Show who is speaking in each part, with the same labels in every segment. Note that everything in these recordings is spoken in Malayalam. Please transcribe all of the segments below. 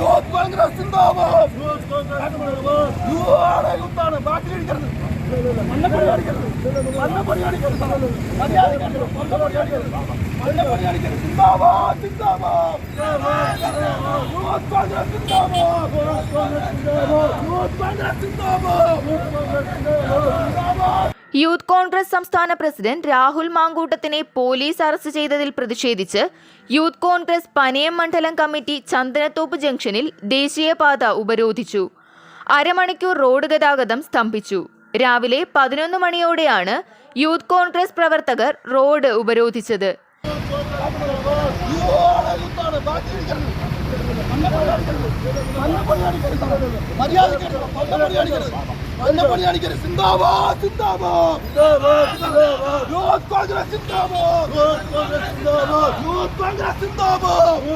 Speaker 1: യൂത്ത് കോൺഗ്രസ് യുവ യുത്താണ് ബാക്കിലിരിക്കുന്നത് യൂത്ത് കോൺഗ്രസ്
Speaker 2: സംസ്ഥാന പ്രസിഡന്റ് രാഹുൽ മാങ്കൂട്ടത്തിനെ പോലീസ് അറസ്റ്റ് ചെയ്തതിൽ പ്രതിഷേധിച്ച് യൂത്ത് കോൺഗ്രസ് പനയം മണ്ഡലം കമ്മിറ്റി ചന്ദനത്തോപ്പ് ജംഗ്ഷനിൽ ദേശീയപാത ഉപരോധിച്ചു. അരമണിക്കൂർ റോഡ് ഗതാഗതം സ്തംഭിച്ചു. രാവിലെ പതിനൊന്ന് മണിയോടെയാണ് യൂത്ത് കോൺഗ്രസ് പ്രവർത്തകർ റോഡ് ഉപരോധിച്ചത്.
Speaker 1: മര്യാദ അടിക്കരുത് മണ്ണപ്പടി അടിക്കരുത് സിന്ദാബാദ് സിന്ദാബാദ് യൂത്ത് കോൺഗ്രസ് സിന്ദാബാദ് യൂത്ത് കോൺഗ്രസ് സിന്ദാബാദ്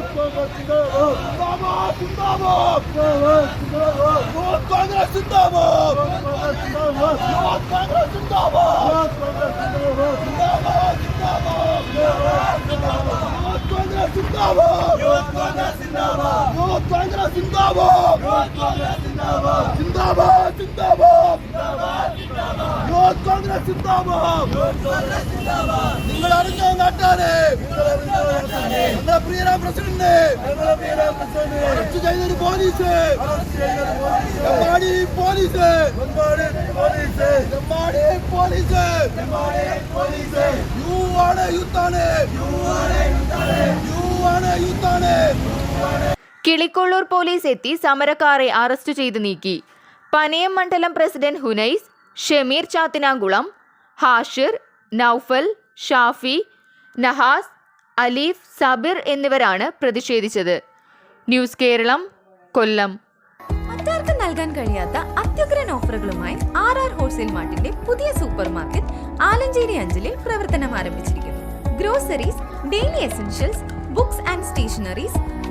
Speaker 1: സിന്ദാബാദ് സിന്ദാബാദ് യൂത്ത് കോൺഗ്രസ് സിന്ദാബാദ് യൂത്ത് കോൺഗ്രസ് സിന്ദാബാദ് സിന്ദാബാദ് സിന്ദാബാദ് യൂത്ത് കോൺഗ്രസ് സിന്ദാബാദ് യൂത്ത് കോൺഗ്രസ് സിന്ദാബാദ് യൂത്ത് കോൺഗ്രസ് സിന്ദാബാദ് സിന്ദാബാദ് സിന്ദാബാദ് യൂത്ത് കോൺഗ്രസ് സിന്ദാബാദ് നിങ്ങൾ അറിഞ്ഞോ നാട്ടാനെ നമ്മുടെ പ്രിയരാം പ്രസിഡന്റ് അറസ്റ്റ് ചെയ്തൊരു പോലീസ് എമ്മാടി പോലീസ് എമ്മാടി പോലീസ് യു ആണ് യൂത്താണ് യു ആണ് യൂത്താണ്
Speaker 2: കിളിക്കൊള്ളൂർ പോലീസ് എത്തി സമരക്കാരെ അറസ്റ്റ് ചെയ്ത് നീക്കി. പനയം മണ്ഡലം പ്രസിഡന്റ് ഹുനൈസ് ഷമീർ ചാത്തിനാങ്കുളം ഹാഷിർ നൌഫൽ ഷാഫി നഹാസ് അലീഫ് സബിർ എന്നിവരാണ് പ്രതിഷേധിച്ചത്. ന്യൂസ് കേരളം കൊല്ലം.
Speaker 3: മറ്റാർക്കും നൽകാൻ കഴിയാത്ത അത്യുഗ്രൻ ഓഫറുകളുമായി ആർ ആർ ഹോൾസെയിൽ മാർട്ടിന്റെ പുതിയ സൂപ്പർ മാർക്കറ്റ് ആലഞ്ചേരി അഞ്ചലിൽ പ്രവർത്തനം ആരംഭിച്ചിരിക്കുന്നു. Groceries daily essentials books and stationeries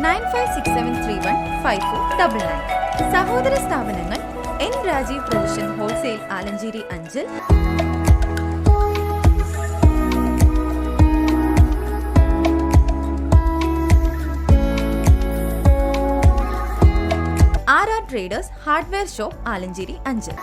Speaker 3: nine five six seven three one five four double nine സഹോദര സ്ഥാപനങ്ങൾ N Rajeev provision wholesale Alancherry Anchal R R traders hardware shop Alancherry Anchal